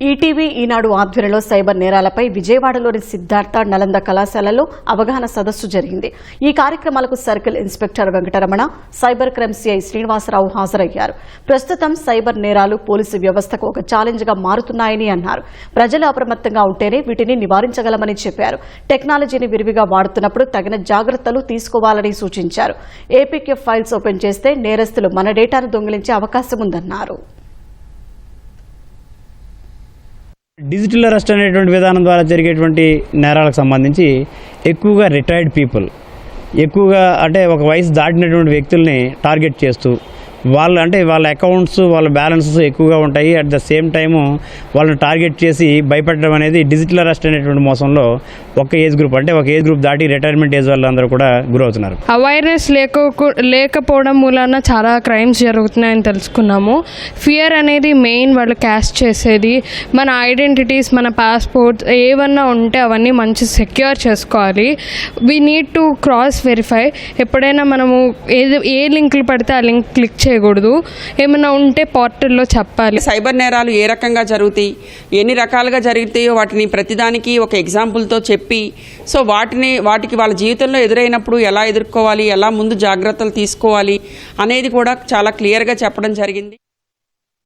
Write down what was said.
ETV ఈనాడు ఆధ్వర్యంలో cyber నేరాలపై విజయవాడలోని సిద్ధార్థ నలంద కళాశాలలో అవగాహన సదస్సు జరిగింది. ఈ కార్యక్రమాలకు circle inspector Venkataramana cyber crime CI Srinivasarao హాజరయ్యారు. ప్రస్తుతం సైబర్ నేరాలు పోలీసు వ్యవస్థకు ఒక ఛాలెంజ్గా మారుతున్నాయని అన్నారు. ప్రజలు అప్రమత్తంగా ఉంటేనే వీటిని నివారించగలమని చెప్పారు. టెక్నాలజీని విరివిగా వాడుతున్నప్పుడు తగిన జాగ్రత్తలు తీసుకోవాలని సూచించారు. ఏపీకే ఫైల్స్ ఓపెన్ చేస్తే నేరస్తులు మన డేటాను దొంగిలించే అవకాశం ఉందన్నారు డిజిటల్ అరెస్ట్ అనేటువంటి విధానం ద్వారా జరిగేటువంటి నేరాలకు సంబంధించి ఎక్కువగా రిటైర్డ్ పీపుల్ ఎక్కువగా అంటే ఒక వయసు దాటినటువంటి వ్యక్తుల్ని టార్గెట్ చేస్తూ వాళ్ళు అంటే వాళ్ళ అకౌంట్స్ వాళ్ళ బ్యాలెన్సెస్ ఎక్కువగా ఉంటాయి. అట్ ద సేమ్ టైము వాళ్ళని టార్గెట్ చేసి భయపెట్టడం అనేది డిజిటల్ అరెస్ట్ అనేటువంటి మోసంలో ఒక ఏజ్ గ్రూప్ అంటే ఒక ఏజ్ గ్రూప్ దాటి రిటైర్మెంట్ ఏజ్ వాళ్ళందరూ కూడా గురవుతున్నారు. అవేర్నెస్ లేక లేకపోవడం మూలాన చాలా క్రైమ్స్ జరుగుతున్నాయని తెలుసుకున్నాము. ఫియర్ అనేది మెయిన్ వాళ్ళు క్యాష్ చేసేది. మన ఐడెంటిటీస్ మన పాస్పోర్ట్స్ ఏమన్నా ఉంటే అవన్నీ మంచి సెక్యూర్ చేసుకోవాలి. We need to cross verify ఎప్పుడైనా మనము ఏది ఏ లింకులు పడితే ఆ లింక్ క్లిక్ చేయకూడదు. ఏమైనా ఉంటే పోర్టల్లో చెప్పాలి. సైబర్ నేరాలు ఏ రకంగా జరుగుతాయి? ఎన్ని రకాలుగా జరుగుతాయో వాటిని ప్రతిదానికి ఒక ఎగ్జాంపుల్తో చెప్పి సో వాటిని వాటికి వాళ్ళ జీవితంలో ఎదురైనప్పుడు ఎలా ఎదుర్కోవాలి ఎలా ముందు జాగ్రత్తలు తీసుకోవాలి అనేది కూడా చాలా క్లియర్గా చెప్పడం జరిగింది.